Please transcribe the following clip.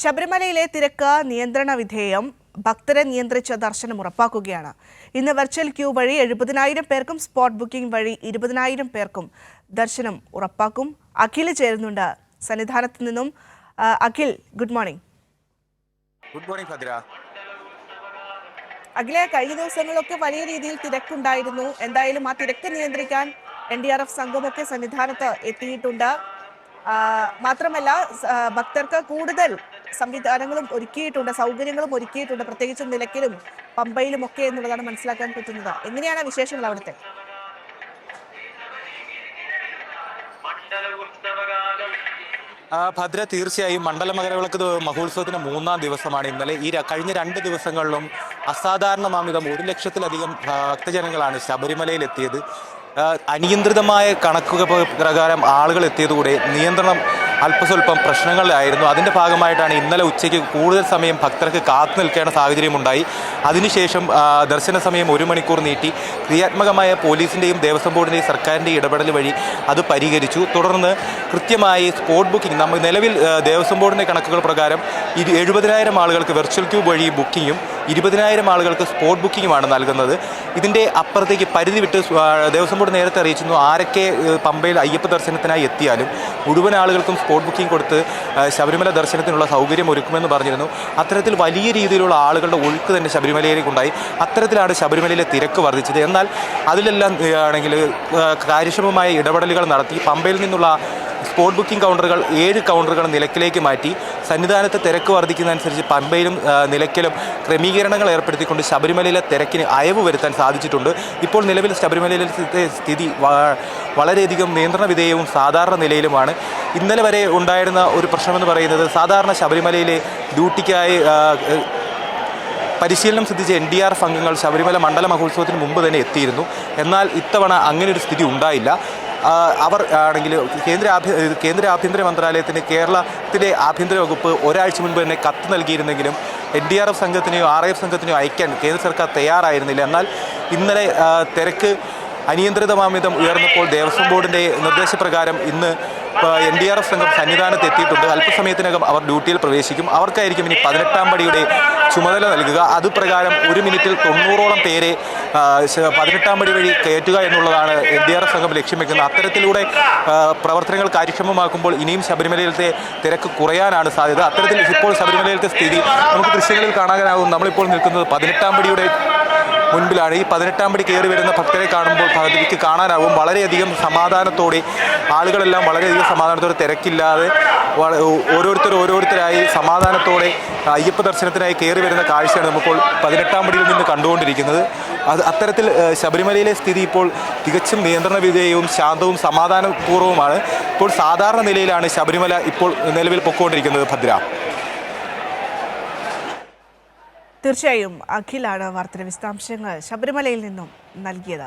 ശബരിമലയിലെ തിരക്ക് നിയന്ത്രണ വിധേയം ഭക്തരെ നിയന്ത്രിച്ച ദർശനം ഉറപ്പാക്കുകയാണ്. ഇന്ന് വെർച്വൽ ക്യൂ വഴി എഴുപതിനായിരം പേർക്കും സ്പോട്ട് ബുക്കിംഗ് വഴി ഇരുപതിനായിരം പേർക്കും ദർശനം ഉറപ്പാക്കും. അഖിൽ ചേരുന്നുണ്ട് സന്നിധാനത്ത് നിന്നും. Akhil good morning. Good morning Bhadra. അഖിലെ കഴിഞ്ഞ ദിവസങ്ങളിലൊക്കെ വലിയ രീതിയിൽ തിരക്കുണ്ടായിരുന്നു. എന്തായാലും ആ തിരക്ക് നിയന്ത്രിക്കാൻ എൻ ഡി ആർ എഫ് സംഘമൊക്കെ സന്നിധാനത്ത് എത്തിയിട്ടുണ്ട്. മാത്രമല്ല ഭക്തർക്ക് കൂടുതൽ സംവിധാനങ്ങളും ഒരുക്കിയിട്ടുണ്ട് സൗകര്യങ്ങളും ഒരുക്കിയിട്ടുണ്ട് പ്രത്യേകിച്ചും നിലയ്ക്കലും പമ്പയിലും ഒക്കെ എന്നുള്ളതാണ് മനസ്സിലാക്കാൻ പറ്റുന്നത്. എങ്ങനെയാണ് വിശേഷങ്ങൾ അവിടുത്തെ? ഭദ്ര തീർച്ചയായും മണ്ഡല മകരവിളക്ക് മഹോത്സവത്തിന്റെ മഹോത്സവത്തിന് മൂന്നാം ദിവസമാണ് ഇന്നലെ. ഈ കഴിഞ്ഞ രണ്ട് ദിവസങ്ങളിലും അസാധാരണമാമിതം ഒരു ലക്ഷത്തിലധികം ഭക്തജനങ്ങളാണ് ശബരിമലയിൽ എത്തിയത്. അനിയന്ത്രിതമായ കണക്കുകൾ പ്രകാരം ആളുകൾ എത്തിയതുകൂടെ നിയന്ത്രണം അല്പസ്വല്പം പ്രശ്നങ്ങളിലായിരുന്നു. അതിന്റെ ഭാഗമായിട്ടാണ് ഇന്നലെ ഉച്ചയ്ക്ക് കൂടുതൽ സമയം ഭക്തർക്ക് കാത്തു നിൽക്കേണ്ട സാഹചര്യമുണ്ടായി. അതിനുശേഷം ദർശന സമയം ഒരു മണിക്കൂർ നീട്ടി. ക്രിയാത്മകമായ പോലീസിന്റെയും ദേവസ്വം ബോർഡിന്റെയും സർക്കാരിന്റെയും ഇടപെടൽ വഴി അത് പരിഹരിച്ചു. തുടർന്ന് കൃത്യമായി സ്പോട്ട് ബുക്കിംഗ് നമ്മൾ നിലവിൽ ദേവസ്വം ബോർഡിന്റെ കണക്കുകൾ പ്രകാരം ഇത് എഴുപതിനായിരം ആളുകൾക്ക് വെർച്വൽ ക്യൂ വഴി ബുക്കിങ്ങും ഇരുപതിനായിരം ആളുകൾക്ക് സ്പോട്ട് ബുക്കിങ്ങുമാണ് നൽകുന്നത്. ഇതിന്റെ അപ്പുറത്തേക്ക് പരിധി വിട്ട് ദേവസ്വം ബോർഡ് നേരത്തെ അറിയിച്ചിരുന്നു ആരൊക്കെ പമ്പയിൽ അയ്യപ്പ ദർശനത്തിനായി എത്തിയാലും മുഴുവൻ ആളുകൾക്കും സ്പോട്ട് ബുക്കിംഗ് കൊടുത്ത് ശബരിമല ദർശനത്തിനുള്ള സൗകര്യം ഒരുക്കുമെന്ന് പറഞ്ഞിരുന്നു. അത്തരത്തിൽ വലിയ രീതിയിലുള്ള ആളുകളുടെ ഒഴുക്ക് തന്നെ ശബരിമലയിലേക്കുണ്ടായി. അത്തരത്തിലാണ് ശബരിമലയിലെ തിരക്ക് വർദ്ധിച്ചത്. എന്നാൽ അതിലെല്ലാം ആണെങ്കിൽ കാര്യക്ഷമമായ ഇടപെടലുകൾ നടത്തി. പമ്പയിൽ നിന്നുള്ള സ്പോട്ട് ബുക്കിംഗ് കൗണ്ടറുകൾ ഏഴ് കൗണ്ടറുകൾ നിലക്കിലേക്ക് മാറ്റി സന്നിധാനത്ത് തിരക്ക് വർദ്ധിക്കുന്നതനുസരിച്ച് പമ്പയിലും നിലയ്ക്കലും ക്രമീകരണങ്ങൾ ഏർപ്പെടുത്തിക്കൊണ്ട് ശബരിമലയിലെ തിരക്കിന് അയവ് വരുത്താൻ സാധിച്ചിട്ടുണ്ട്. ഇപ്പോൾ നിലവിൽ ശബരിമലയിലെ സ്ഥിതി- വളരെയധികം നിയന്ത്രണ വിധേയവും സാധാരണ നിലയിലുമാണ്. ഇന്നലെ വരെ ഉണ്ടായിരുന്ന ഒരു പ്രശ്നമെന്ന് പറയുന്നത് സാധാരണ ശബരിമലയിലെ ഡ്യൂട്ടിക്കായി പരിശീലനം സിദ്ധിച്ച എൻ ഡി ആർ അംഗങ്ങൾ ശബരിമല മണ്ഡല മഹോത്സവത്തിന് മുമ്പ് തന്നെ എത്തിയിരുന്നു. എന്നാൽ ഇത്തവണ അങ്ങനെയൊരു സ്ഥിതി ഉണ്ടായില്ല. അവർ ആണെങ്കിൽ കേന്ദ്ര ആഭ്യ കേന്ദ്ര ആഭ്യന്തര മന്ത്രാലയത്തിന് കേരളത്തിലെ ആഭ്യന്തര വകുപ്പ് ഒരാഴ്ച മുൻപ് തന്നെ കത്ത് നൽകിയിരുന്നെങ്കിലും എൻ ഡി ആർ എഫ് സംഘത്തിനെയോ ആർ എഫ് സംഘത്തിനെയോ അയക്കാൻ കേന്ദ്ര സർക്കാർ തയ്യാറായിരുന്നില്ല. എന്നാൽ ഇന്നലെ തിരക്ക് അനിയന്ത്രിതമാമിതം ഉയർന്നപ്പോൾ ദേവസ്വം ബോർഡിന്റെ നിർദ്ദേശപ്രകാരം ഇന്ന് എൻ ഡി ആർ എഫ് സംഘം സന്നിധാനത്ത് എത്തിയിട്ടുണ്ട്. അല്പസമയത്തിനകം അവർ ഡ്യൂട്ടിയിൽ പ്രവേശിക്കും. അവർക്കായിരിക്കും ഇനി പതിനെട്ടാം പടിയുടെ ചുമതല നൽകുക. അതുപ്രകാരം ഒരു മിനിറ്റിൽ തൊണ്ണൂറോളം പേരെ പതിനെട്ടാം പടി വഴി കയറ്റുക എന്നുള്ളതാണ് എൻ ഡി ആർ എഫ് സംഘം ലക്ഷ്യം വെക്കുന്നത്. അത്തരത്തിലൂടെ പ്രവർത്തനങ്ങൾ കാര്യക്ഷമമാക്കുമ്പോൾ ഇനിയും ശബരിമലയിലത്തെ തിരക്ക് കുറയാനാണ് സാധ്യത. അത്തരത്തിൽ ഇപ്പോൾ ശബരിമലയിലത്തെ സ്ഥിതി നമുക്ക് ദൃശ്യങ്ങളിൽ കാണാനാകും. നമ്മളിപ്പോൾ നിൽക്കുന്നത് പതിനെട്ടാം പടിയുടെ മുൻപിലാണ് ഈ പതിനെട്ടാം പടി കയറി വരുന്ന ഭക്തരെ കാണുമ്പോൾ ഭഗവതിക്ക് കാണാനാവും വളരെയധികം സമാധാനത്തോടെ ആളുകളെല്ലാം വളരെയധികം സമാധാനത്തോടെ തിരക്കില്ലാതെ ഓരോരുത്തർ ഓരോരുത്തരായി സമാധാനത്തോടെ അയ്യപ്പ ദർശനത്തിനായി കയറി വരുന്ന കാഴ്ചയാണ് നമുക്കിപ്പോൾ പതിനെട്ടാം പടിയിൽ നിന്ന് കണ്ടുകൊണ്ടിരിക്കുന്നത്. അത് അത്തരത്തിൽ ശബരിമലയിലെ സ്ഥിതി ഇപ്പോൾ തികച്ചും നിയന്ത്രണ വിധേയവും ശാന്തവും സമാധാനപൂർവവുമാണ് ഇപ്പോൾ സാധാരണ നിലയിലാണ് ശബരിമല ഇപ്പോൾ നിലവിൽ പൊക്കോണ്ടിരിക്കുന്നത് ഭദ്ര. തീർച്ചയായും അഖിലാണ് വാർത്തയുടെ വിശദാംശങ്ങൾ ശബരിമലയിൽ നിന്നും നൽകിയത്.